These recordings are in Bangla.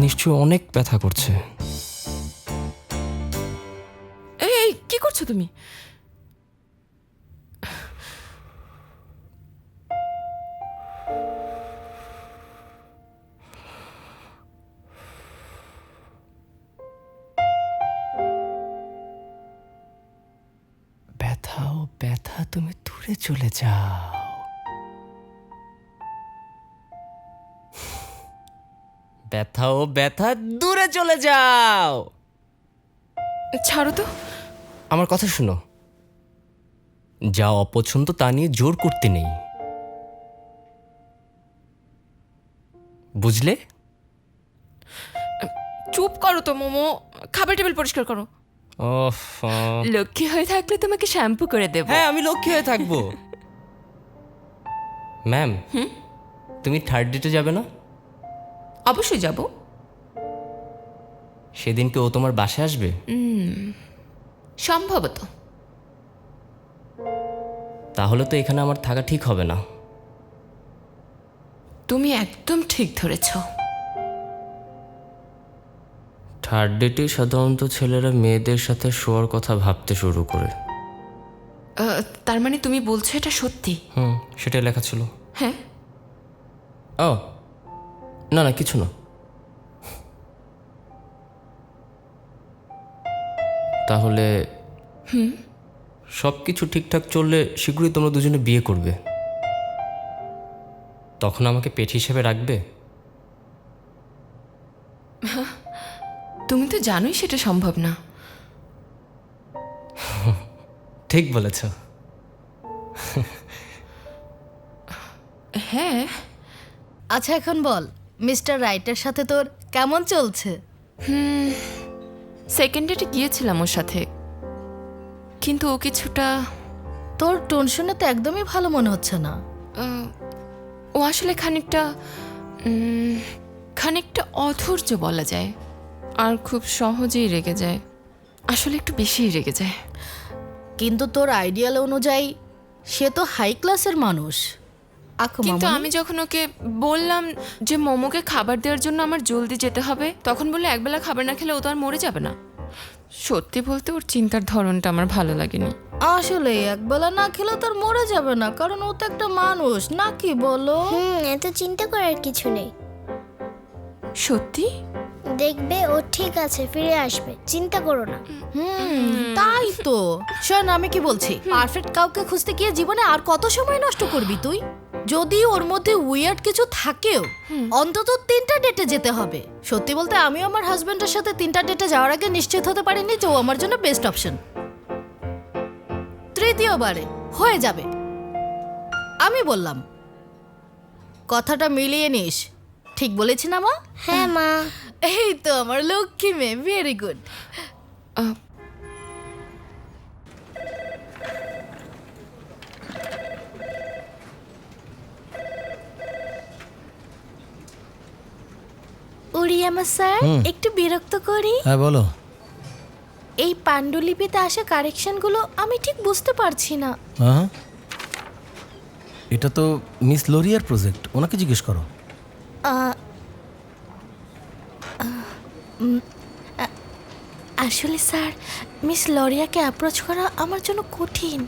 নিশ্চয়ই অনেক ব্যথা করছে। এই এই কি করছ তুমি? ব্যথা ও ব্যথা তুমি দূরে চলে যাও। ব্যথা ও ব্যথা দূরে চলে যাও। ছাড়ো তো। আমার কথা শুনো। যা অপছন্দ তা নিয়ে জোর করতে নেই। বুঝলে? চুপ করো তো মোমো। খাবার টেবিল পরিষ্কার করো। ওফ, লক্ষ্মী হয়ে থাকলে তোমাকে শ্যাম্পু করে দেব। হ্যাঁ আমি লক্ষ্মী হয়ে থাকব। ম্যাম তুমি থার্ড ডেটে যাবে না? অবশ্যই যাব। সেদিনকে ও তোমার বাসায় আসবে? সম্ভবত। তাহলে তো এখানে আমার থাকা ঠিক হবে না। তুমি একদম ঠিক ধরেছো। থার্ড ডেটে সাধারণত ছেলেরা মেয়েদের সাথে শোয়ার কথা ভাবতে শুরু করে। আহ, তার মানে তুমি বলছো এটা সত্যি? হুম সেটাই লেখা ছিল। হ্যাঁ। ও না না কিছু না। তাহলে সব কিছু ঠিকঠাক চললে শীঘ্রই তোমরা দুজনে বিয়ে করবে। তখন আমাকে পেট হিসেবে রাখবে? তুমি তো জানোই সেটা সম্ভব না। ঠিক বলেছ। হ্যাঁ। আচ্ছা এখন বল। মিস্টার রাইটের সাথে তোর কেমন চলছে? হুম সেকেন্ড ডেটে গিয়েছিলাম ওর সাথে। কিন্তু ও কিছুটা তোর টোন শুনে তো একদমই ভালো মনে হচ্ছে না। ও আসলে খানিকটা খানিকটা অধৈর্য বলা যায়। আর খুব সহজেই রেগে যায়। আসলে একটু বেশিই রেগে যায়। কিন্তু তোর আইডিয়াল অনুযায়ী সে তো হাই ক্লাসের মানুষ। আখো কিন্তু মামনি, আমি যখন ওকে বললাম যে মোমোকে খাবার দেওয়ার জন্য আমার জলদি যেতে হবে তখন বললে একবেলা খাবার না খেলে ও তো আর মরে যাবে না। সত্যি বলতে ওর চিন্তার ধরনটা আমার ভালো লাগেনি। আসলে একবেলা না খেলে তোর মরে যাবে না কারণ ও তো একটা মানুষ নাকি বলো? হুম এত চিন্তা করার কিছু নেই। সত্যি? দেখবে ও ঠিক আছে ফিরে আসবে চিন্তা করো না। হুম তাই তো। শোন আমি কি বলছি? পারফেক্ট কাউকে খুঁজতে গিয়ে জীবনে আর কত সময় নষ্ট করবি তুই? যদি ওর মধ্যে উইয়ার্ড কিছু থাকেও অন্তত তিনটা ডেটে যেতে হবে। সত্যি বলতে আমিও আমার হাজবেন্ডের সাথে তিনটা ডেটে যাওয়ার আগে নিশ্চিত হতে পারিনি যে ও আমার জন্য বেস্ট অপশন তৃতীয়বারে হয়ে যাবে। আমি বললাম কথাটা মিলিয়ে নিস। ঠিক বলেছি না মা? হ্যাঁ মা। এই তো আমার লক্ষ্মী মেয়ে ভেরি গুড আহ, উড়িয়ামা স্যার? একটু বিরক্ত করি। হ্যাঁ বলো। এই পাণ্ডুলিপিতে আসা কারেকশনগুলো আমি ঠিক বুঝতে পারছি না। হ্যাঁ এটা তো মিস লোরিয়ার প্রজেক্ট ওনাকে জিজ্ঞেস করো। আসলে স্যার মিস লরিয়াকে অ্যাপ্রোচ করা আমার জন্য কঠিন।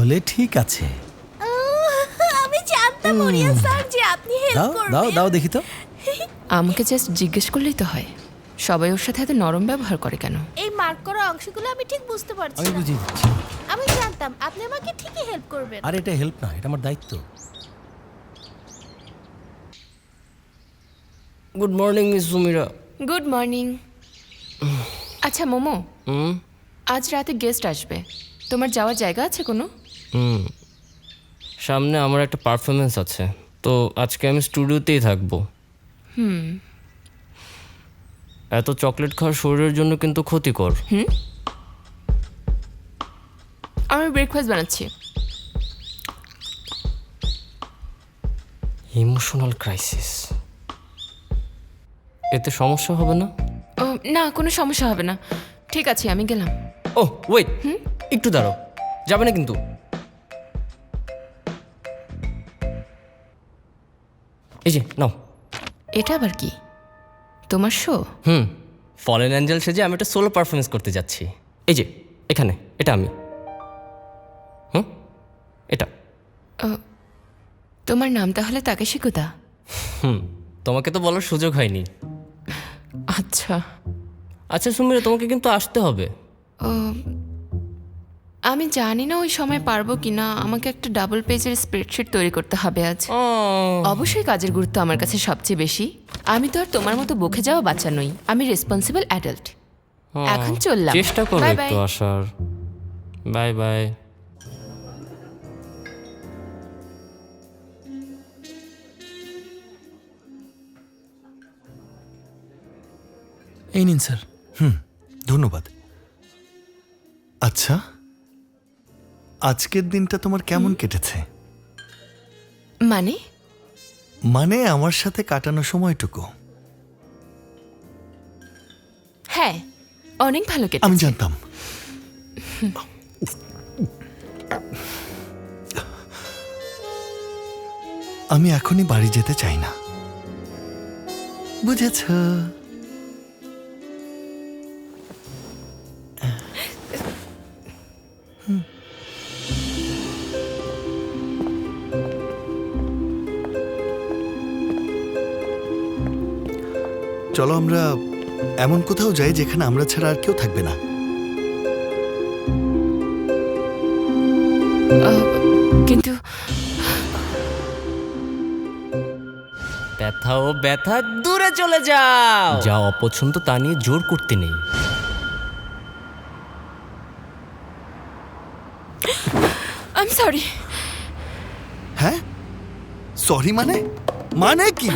তাহলে ঠিক আছে। আমি জানতাম স্যার যে আপনি হেল্প দাও দাও করবেন। দাও দেখি তো। আমাকে জাস্ট জিজ্ঞেস করলেই তো হয়। সবাই ওর সাথে এত নরম ব্যবহার করে কেন? এই মার্ক করা অংশগুলো আমি ঠিক বুঝতে পারছি আমি না। বুঝিয়ে দিচ্ছি। আমি জানতাম আপনি আমাকে ঠিকই হেল্প করবেন। আর এটা হেল্প না এটা আমার দায়িত্ব। Good morning miss Sumira good morning আচ্ছা মোমো। হুম? আজ রাতে গেস্ট আসবে। তোমার যাওয়ার জায়গা আছে কোনো? সামনে আমার একটা পারফরমেন্স আছে তো আজকে আমি স্টুডিওতেই থাকব। হুম। এত চকলেট খাওয়া শরীরের জন্য কিন্তু ক্ষতিকর। আমি ব্রেকফাস্ট বানাচ্ছি। ইমোশনাল ক্রাইসিস এতে সমস্যা হবে না? না কোনো সমস্যা হবে না। ঠিক আছে আমি গেলাম। ও ওয়েট একটু দাঁড়াও। যাবে না কিন্তু? এই যে নাও। এটা আবার কি? তোমার শো হুম ফলেন অ্যাঞ্জেল সেজে আমি একটা সোলো পারফরমেন্স করতে যাচ্ছি। এই যে এখানে এটা আমি। হুম এটা। তোমার নাম তাহলে তাকে শিকুদা হুম তোমাকে তো বলার সুযোগ হয়নি। আচ্ছা। আচ্ছা সুমিরা তোমাকে কিন্তু আসতে হবে। আমি জানি না ওই সময় পারব কিনা আমাকে একটা ডাবল পেজের স্প্রেডশিট তৈরি করতে হবে আজ। অবশ্যই কাজের গুরুত্ব আমার কাছে সবচেয়ে বেশি। আমি তো আর তোমার মতো বকে যাওয়া বাচ্চা নই আমি রেসপন্সিবল অ্যাডাল্ট এখন চললাম। চেষ্টা করো একটু আসার বাই বাই এই নিন স্যার। হুম ধন্যবাদ। আচ্ছা? আজকের দিনটা তোমার কেমন কেটেছে? মানে? মানে আমার সাথে কাটানো সময়টুকু। হ্যাঁ অনেক ভালো কেটেছে। আমি জানতাম। আমি এখনই বাড়ি যেতে চাই না। বুঝেছ? চলো আমরা এমন কোথাও যাই যেখানে আমরা ছাড়া আর কেউ থাকবে না। কিন্তু ব্যথা ও ব্যথা দূরে চলে যাও। যা অপছন্দ তা নিয়ে জোর করতে নেই। আই সরি হ্যাঁ? সরি মানে? মানে কি?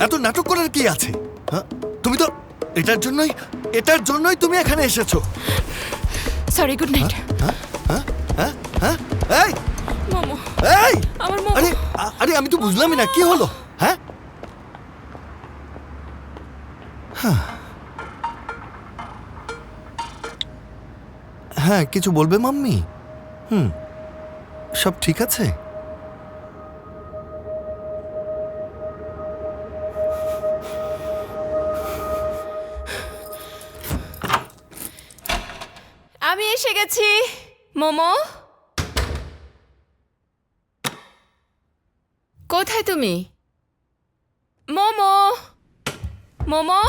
এত নাটক করার কি আছে? হ্যাঁ? তুমি তো এটার জন্যই এটার জন্যই তুমি এখানে এসেছ। সরি গুড নাইট হ্যাঁ? হ্যাঁ? এই! মোমো এই! আমার মোমো। আরে আ- আরে আমি তো বুঝলামই না কি হলো? হ্যাঁ? হ্যাঁ। হ্যাঁ কিছু বলবে মাম্মি? হুম সব ঠিক আছে? এসে গেছি মোমো। কোথায় তুমি? মোমো। মোমো।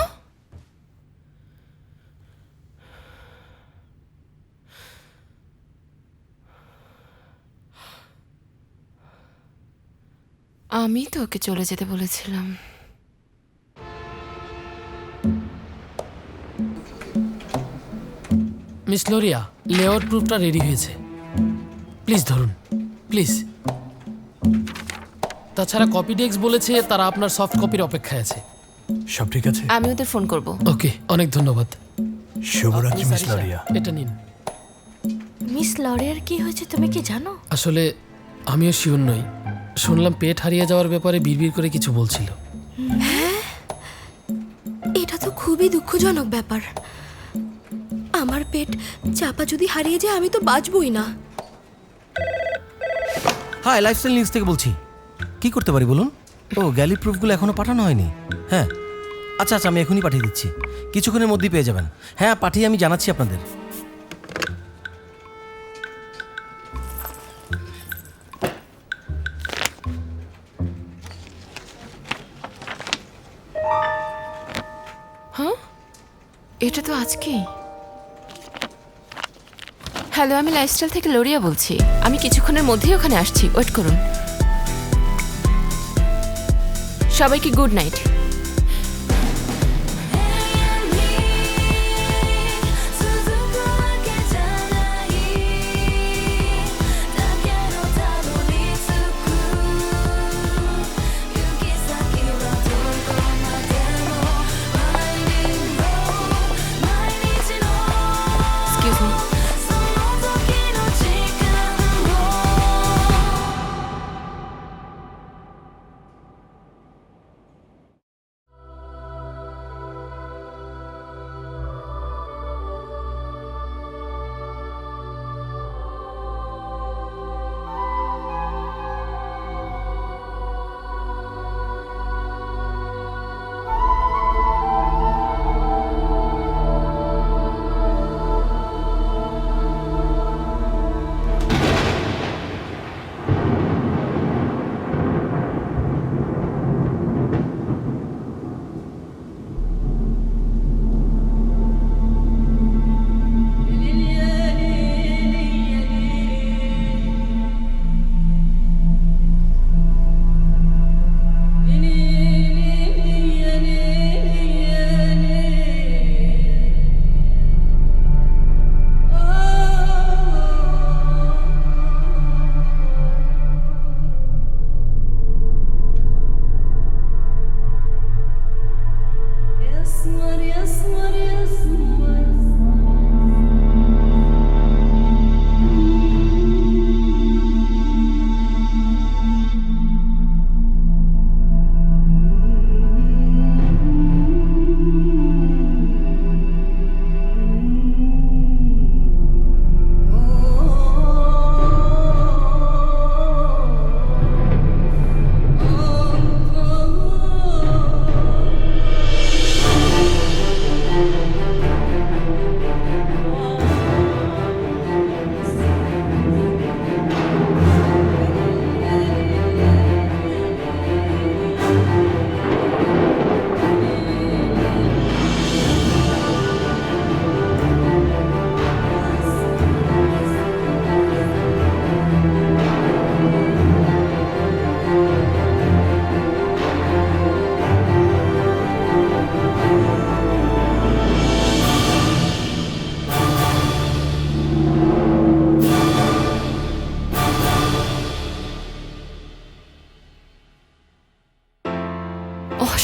আমি তো ওকে চলে যেতে বলেছিলাম। মিস লোরিয়া লেআউট প্রুফটা রেডি হয়েছে। প্লিজ ধরুন প্লিজ। তাছাড়া কপি ডেস্ক বলেছে তারা আপনার সফট কপির অপেক্ষায় আছে। সব ঠিক আছে? আমি ওদের ফোন করব। ওকে অনেক ধন্যবাদ। শুভরাত্রি মিস মিস লরিয়া। এটা নিন। মিস লরিয়ার কি হয়েছে তুমি কি জানো? আসলে আমিও শিওর নই। শুনলাম পেট হারিয়ে যাওয়ার ব্যাপারে বিড়বিড় করে কিছু বলছিল। এটা তো খুবই দুঃখজনক ব্যাপার। আমার পেট চাপা যদি হারিয়ে যায় আমি তো বাঁচবই না। হ্যাঁ লাইফস্টাইল নিউজ থেকে বলছি। কি করতে পারি বলুন? ও গ্যালি প্রুফগুলো এখনও পাঠানো হয়নি। হ্যাঁ। আচ্ছা আচ্ছা আমি এখনই পাঠিয়ে দিচ্ছি। কিছুক্ষণের মধ্যেই পেয়ে যাবেন। হ্যাঁ পাঠিয়ে আমি জানাচ্ছি আপনাদের। এটা তো আজকেই। হ্যালো, আমি লাইফস্টাইল থেকে লোরিয়া বলছি। আমি কিছুক্ষণের মধ্যেই ওখানে আসছি। ওয়েট করুন। সবাইকে গুড নাইট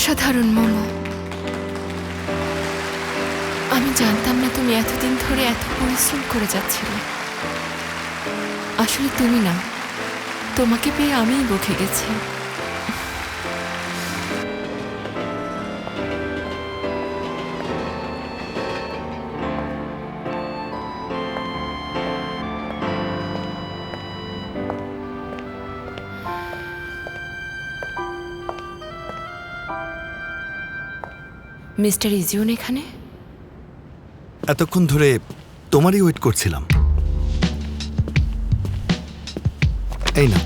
অসাধারণ, মোমো। আমি জানতাম না তুমি এতদিন ধরে এত পরিশ্রম করে যাচ্ছিলে। আসলে তুমি না, তোমাকে পেয়ে আমিই বকে গেছি। মিস্টার ইজিউন এখানে? এতক্ষণ ধরে তোমারই ওয়েট করছিলাম। এই না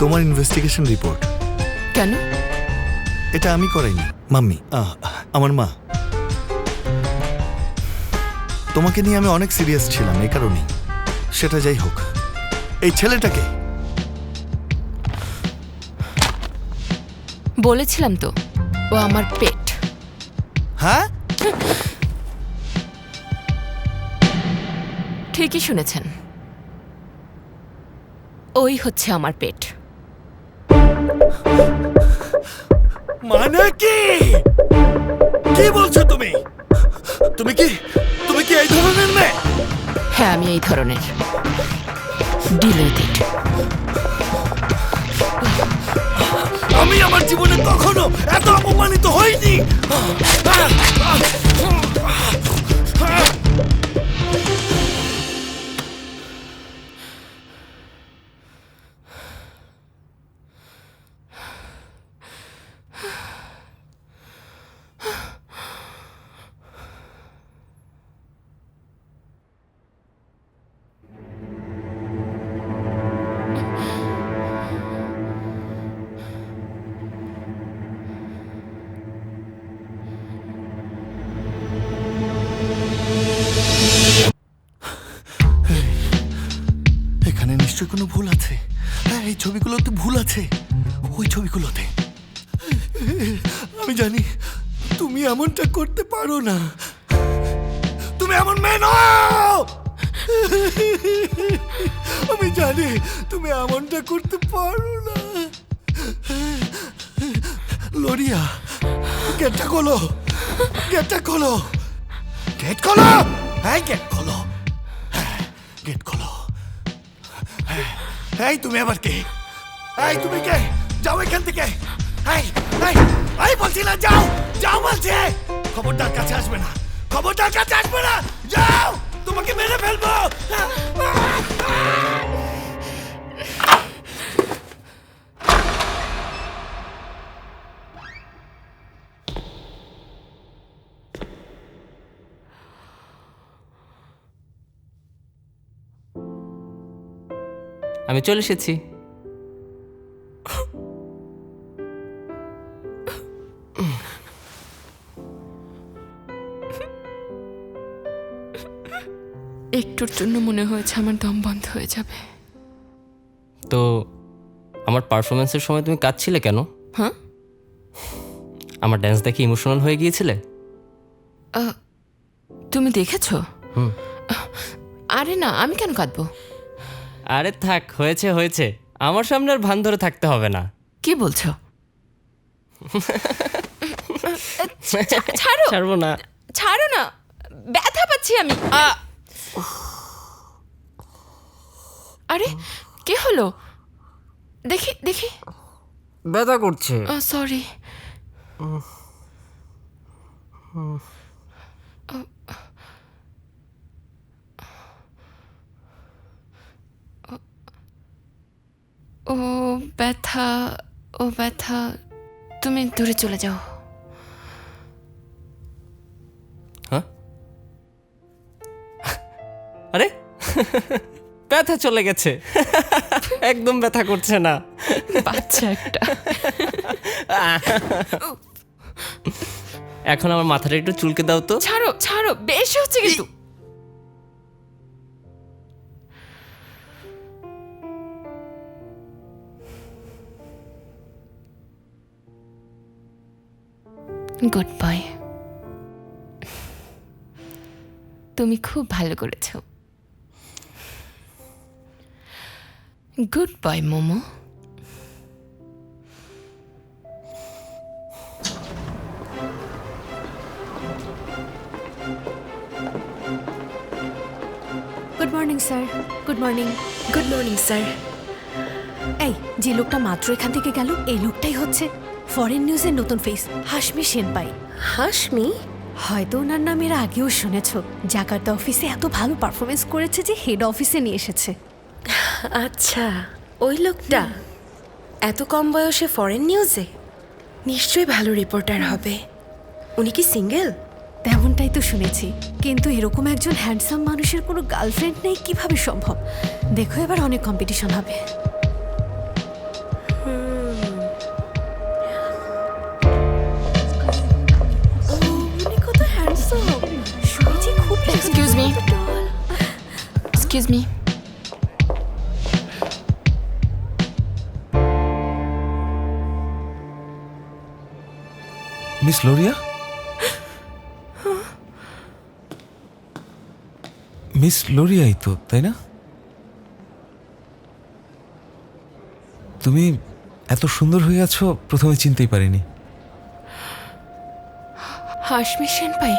তোমার ইনভেস্টিগেশন রিপোর্ট কেন? এটা আমি করাইনি। মাম্মি আহ, আমার মা। তোমাকে নিয়ে আমি অনেক সিরিয়াস ছিলাম এই কারণেই। সেটা যাই হোক। এই ছেলেটাকে? বলেছিলাম তো ও আমার পেট। হ্যাঁ? ঠিকই শুনেছেন। ওই হচ্ছে আমার পেট। মানে কি? কি বলছো তুমি? তুমি কি তুমি কি এই ধরনের মেয়ে? হ্যাঁ আমি এই ধরনের। ডিলেটেড আমি আমার জীবনে কখনো এত অপমানিত হইনি। কোনো ভুল আছে? হ্যাঁ এই ছবিগুলোতে ভুল আছে। ওই ছবিগুলোতে। আমি জানি তুমি এমনটা করতে পারো না। তুমি এমন মেয়ে নও! আমি জানি তুমি এমনটা করতে পারো না। লরিয়া, গেটটা খোলো। গেটটা খোলো। গেট খোলো! হ্যাঁ গেট খোলো। হ্যাঁ গেট খোলো। এই, তুমি আবার কে? এই, তুমি কে? যাও এখান থেকে। এই এই এই বলছি না, যাও যাও বলছে। খবরদার কাছে আসবে না। খবরদার কাছে আসবে না। যাও, তোমাকে মেরে ফেলব। আমি চলে এসেছি। একটুর জন্য মনে হয়েছে আমার দম বন্ধ হয়ে যাবে। তো আমার পারফরমেন্সের সময় তুমি কাঁদছিলে কেন? হ্যাঁ? আমার ড্যান্স দেখে ইমোশনাল হয়ে গিয়েছিলে? তুমি দেখেছ? হুম। আরে না আমি কেন কাঁদবো? আরে থাক হয়েছে হয়েছে। আমার সামনে আর ভান ধরে থাকতে হবে না। কি বলছো? ছাড়ো। ছাড়বো না। ছাড়ো না। ব্যথা পাচ্ছি আমি! আরে কি হলো? দেখি দেখি। ব্যথা করছে। সরি ও ব্যথা ও ব্যথা তুমি দূরে চলে যাও। হ্যাঁ? আরে ব্যথা চলে গেছে। একদম ব্যথা করছে না। বাচ্চা একটা। এখন আমার মাথাটা একটু চুলকে দাও তো। ছাড়ো ছাড়ো বেশি হচ্ছে কিন্তু। গুড তুমি খুব ভালো করেছ। Good boy Momo. Good morning sir good morning good morning sir এই, যে লোকটা মাত্র এখান থেকে গেল, এই লোকটাই হচ্ছে। ফরেন নিউজের নতুন ফেস হাসমি সেনপাই হাসমি হয়তো ওনার নাম এর আগেও শুনেছ। জাকার্তা অফিসে এত ভালো পারফরমেন্স করেছে যে হেড অফিসে নিয়ে এসেছে। আচ্ছা ওই লোকটা? এত কম বয়সে ফরেন নিউজে নিশ্চয়ই ভালো রিপোর্টার হবে। উনি কি সিঙ্গেল তেমনটাই তো শুনেছি। কিন্তু এরকম একজন হ্যান্ডসাম মানুষের কোনো গার্লফ্রেন্ড নেই কীভাবে সম্ভব? দেখো এবার অনেক কম্পিটিশন হবে। Excuse me miss Loria miss লোরিয়াই তো তাই না? তুমি এত সুন্দর হয়ে আছো প্রথমে চিনতেই পারিনি। হাসমি সেনপাই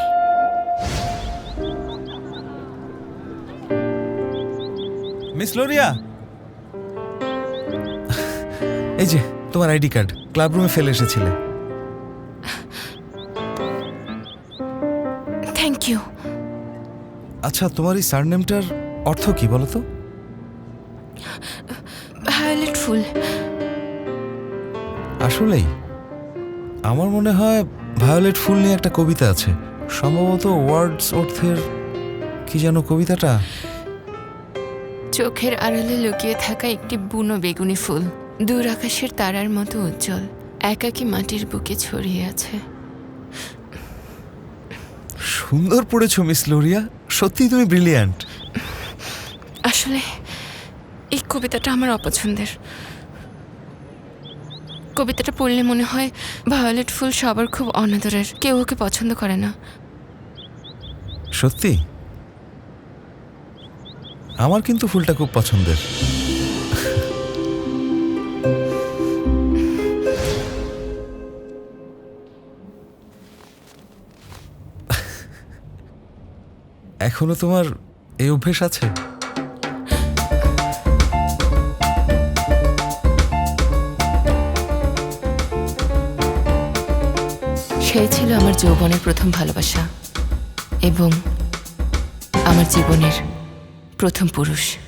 মিস লোরিয়া? এই যে তোমার আইডি কার্ড ক্লাব রুমে ফেলে এসেছিলে। থ্যাংক ইউ আচ্ছা তোমার এই সারনেমটার অর্থ কি বলো তো? ভায়োলেট ফুল আসলেই? আমার মনে হয় ভায়োলেট ফুল নিয়ে একটা কবিতা আছে। সম্ভবত ওয়ার্ডস অর্থের কি যেন কবিতাটা? চোখের আড়ালে লুকিয়ে থাকা একটি বুনো বেগুনি ফুল। দূর আকাশের তারার মতো উজ্জ্বল একাকী মাটির বুকে ছড়িয়ে আছে। সুন্দর পড়েছো মিস লোরিয়া। সত্যিই তুমি ব্রিলিয়ান্ট। আসলে এই কবিতাটা আমার অপছন্দের। কবিতাটা পড়লে মনে হয় ভায়োলেট ফুল সবার খুব অনাদরের কেউ ওকে পছন্দ করে না। সত্যি? আমার কিন্তু ফুলটা খুব পছন্দের। এখনও তোমার এই অভ্যেস আছে? সে ছিল আমার যৌবনের প্রথম ভালোবাসা এবং আমার জীবনের প্রথম পুরুষ।